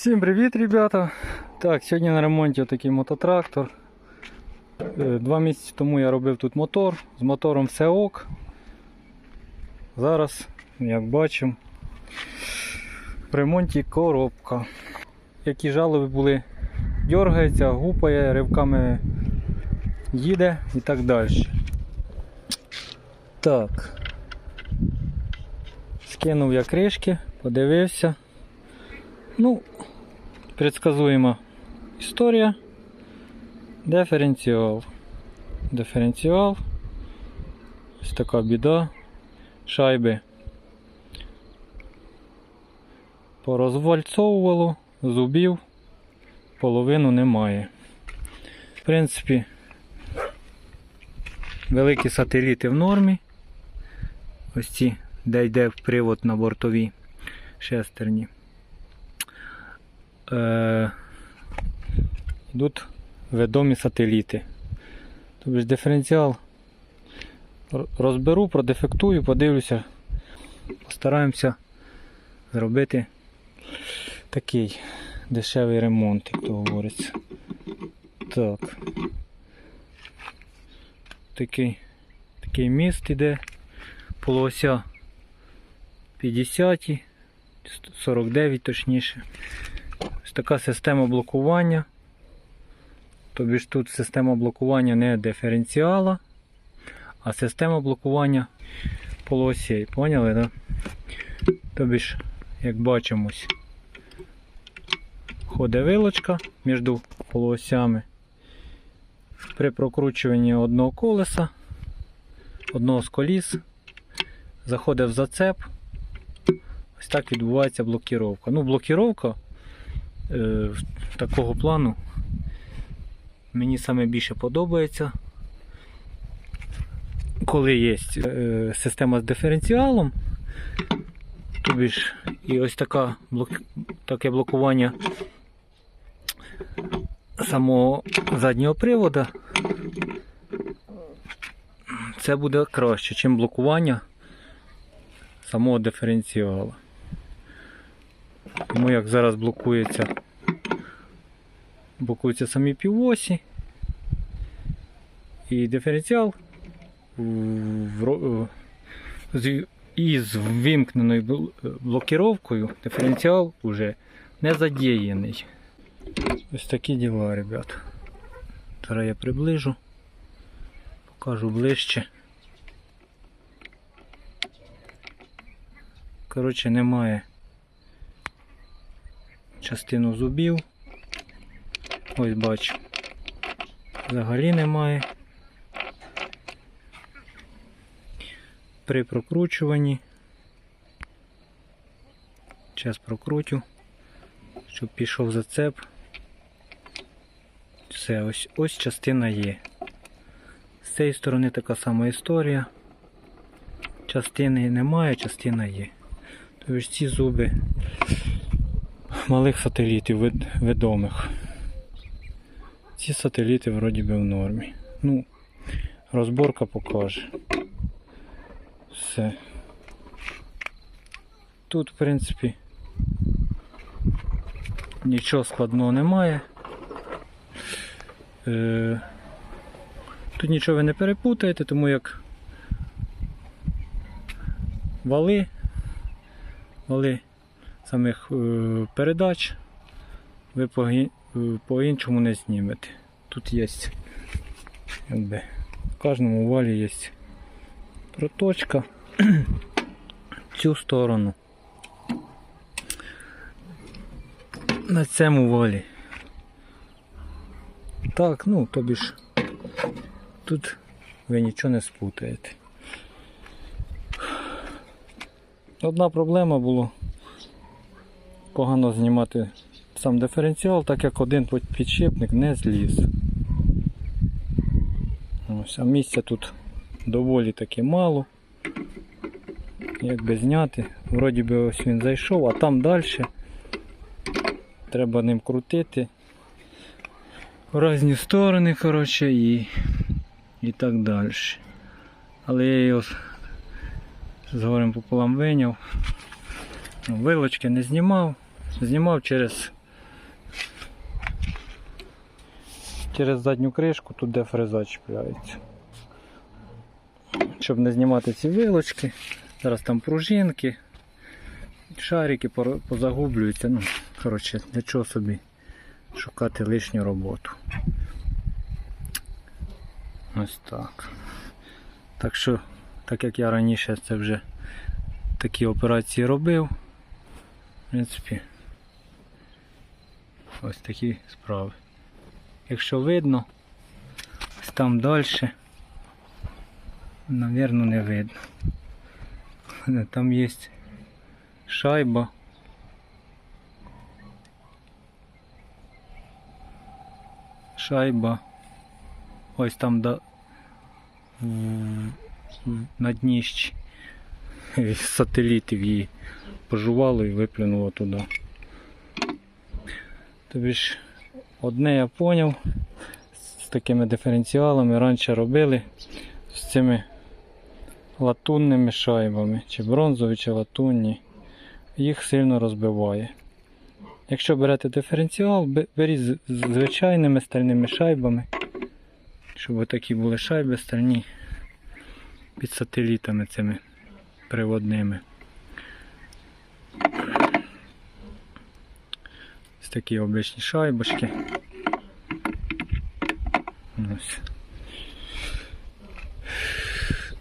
Всім привіт, ребята! Так, сьогодні на ремонті такий мототрактор. Е, Два місяці тому я робив тут мотор. З мотором все ок. Зараз, як бачимо, в ремонті коробка. Які жалоби були, дергається, гупає, ривками їде і так далі. Так. Скинув я кришки, подивився. Ну, предсказуема історія. Диференціал. Диференціал. Ось така біда. Шайби порозвальцовувало, зубів половину немає. В принципі, великі сателіти в нормі. Ось ці, де йде привод на бортові шестерні е, йдуть відомі сателіти. Тобто диференціал розберу, продефектую, подивлюся, постараємося зробити такий дешевий ремонт, як то говориться. Так. Такий, такий міст іде, полуося 50, 49 точніше. Ось така система блокування. Тобі ж тут система блокування не диференціала, а система блокування полуосей. Поняли, так? Тобі ж, як бачимо, ось ходить вилочка між полуосями. При прокручуванні одного колеса, одного з коліс, заходить в зацеп. Ось так відбувається блокіровка. Ну, блокіровка такого плану мені саме більше подобається. Коли є е, система з диференціалом, тобі ж і ось така таке блокування самого заднього привода, це буде краще, ніж блокування самого диференціалу. Тому як зараз блокується, блокуються самі півосі і диференціал із ввімкненою бл- блокіровкою диференціал вже не задіяний. Ось такі діла, ребят. Зараз я приближу, покажу ближче. Коротше, немає частину зубів. Ось бачу. Взагалі немає. При прокручуванні. Зараз прокрутю, щоб пішов зацеп. Все, ось ось частина є. З цієї сторони така сама історія. Частини немає, частина є. Тобто ці зуби малих сателітів відомих. Ці сателіти вроді би в нормі. Ну, розборка покаже. Все. Тут, в принципі, нічого складного немає. Е, Тут нічого ви не перепутаєте, тому як вали, вали самих е, передач ви е, по-іншому не знімете. Тут є якби, в кожному валі є проточка цю сторону. На цьому валі. Так, ну, тобі ж тут ви нічого не спутаєте. Одна проблема була погано знімати сам диференціал, так як один підшипник не зліз. Ось, а місця тут доволі таки мало. Як би зняти, вроді би ось він зайшов, а там далі треба ним крутити в різні сторони, коротше, і, і так далі. Але я його з горем пополам виняв. Вилочки не знімав, знімав через через задню кришку, тут де фреза чіпляється. Щоб не знімати ці вилочки, зараз там пружинки, шарики позагублюються, ну, коротше, для чого собі шукати лишню роботу. Ось так. Так що, так як я раніше це вже такі операції робив, в принципі, ось такі справи. Якщо видно, ось там далі, навірно, не видно. Там є шайба. Шайба. Ось там в- на дніщі сателітів її пожувало і виплюнуло туди. Тобі ж одне я поняв, з такими диференціалами раніше робили з цими латунними шайбами, чи бронзові, чи латунні, їх сильно розбиває. Якщо берете диференціал, беріть з звичайними стальними шайбами, щоб такі були шайби стальні під сателітами цими приводними. Такі обичні шайбочки. Ось.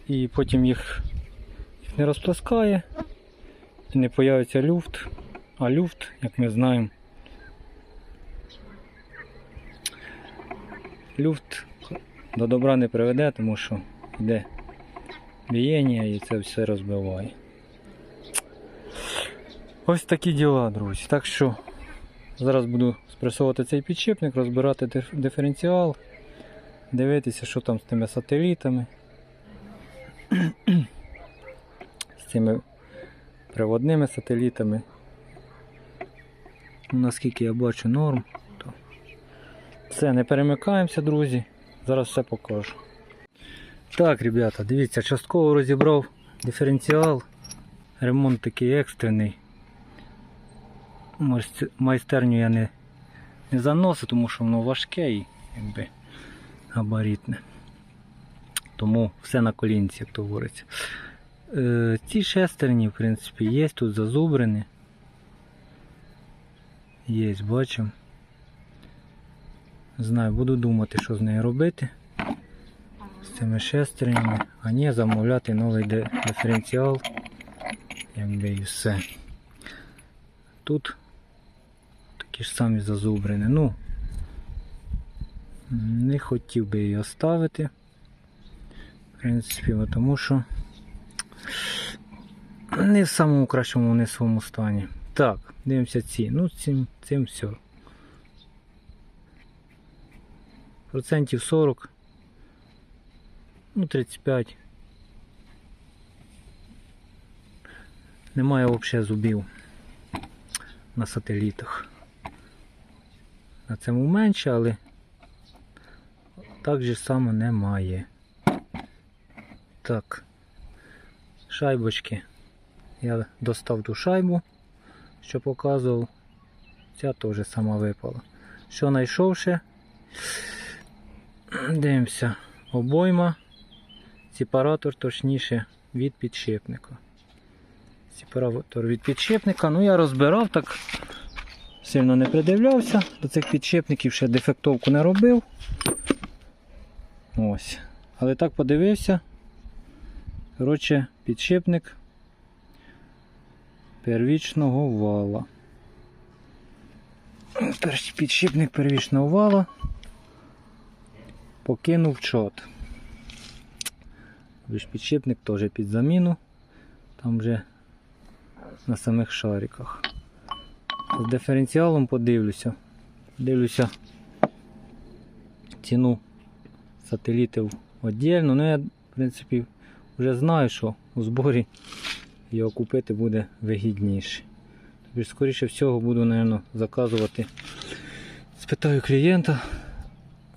І потім їх, їх не розплескає не появиться люфт. А люфт, як ми знаємо, люфт до добра не приведе, тому що йде бієння і це все розбиває. Ось такі діла, друзі. Так що зараз буду спресовувати цей підшипник, розбирати диференціал, дивитися, що там з тими сателітами, з цими приводними сателітами. Наскільки я бачу норм, то все, не перемикаємося, друзі. Зараз все покажу. Так, ребята, дивіться, частково розібрав диференціал. Ремонт такий екстрений. Майст- Майстерню я не, не заносив, тому що воно важке і якби габаритне. Тому все на колінці, як то говориться. Е, ці шестерні, в принципі, є тут зазубрені. Є, бачимо. Знаю, буду думати, що з нею робити. З цими шестернями. А ні, замовляти новий диференціал. Якби і все. Тут такі ж самі зазубрини. Ну, не хотів би її оставити. В принципі, тому що не в самому кращому, не в своєму стані. Так, дивимося ці. Ну, цим, цим все. Процентів 40. Ну, 35. Немає взагалі зубів на сателітах. На цьому менше, але так же само немає. Так. Шайбочки. Я достав ту шайбу, що показував. Ця теж сама випала. Що знайшов ще? Дивимося. Обойма. Сепаратор точніше від підшипника. Сепаратор від підшипника. Ну я розбирав так. Сильно не придивлявся. До цих підшипників ще дефектовку не робив. Ось. Але так подивився. Коротше, підшипник первічного вала. Підшипник первічного вала покинув чот. Підшипник теж під заміну. Там вже на самих шариках. З диференціалом подивлюся. Дивлюся ціну сателітів віддільно. Ну я, в принципі, вже знаю, що у зборі його купити буде вигідніше. Тобто, скоріше всього, буду, мабуть, заказувати. Спитаю клієнта,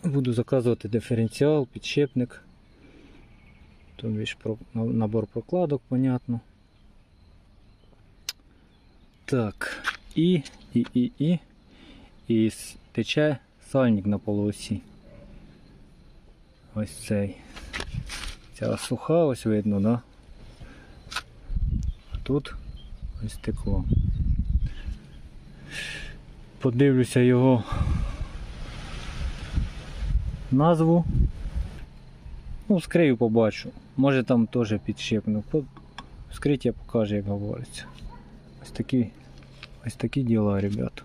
буду заказувати диференціал, підшипник. Тобто ж набор прокладок, понятно. Так, і, і, і, і, і тече сальник на полуосі. Ось цей. Ця суха, ось видно, да? Тут ось стекло. Подивлюся його назву. Ну, скрию побачу. Може там теж підшипну. Вскриття покаже, як говориться. Ось такі, ось такі діла, ребята.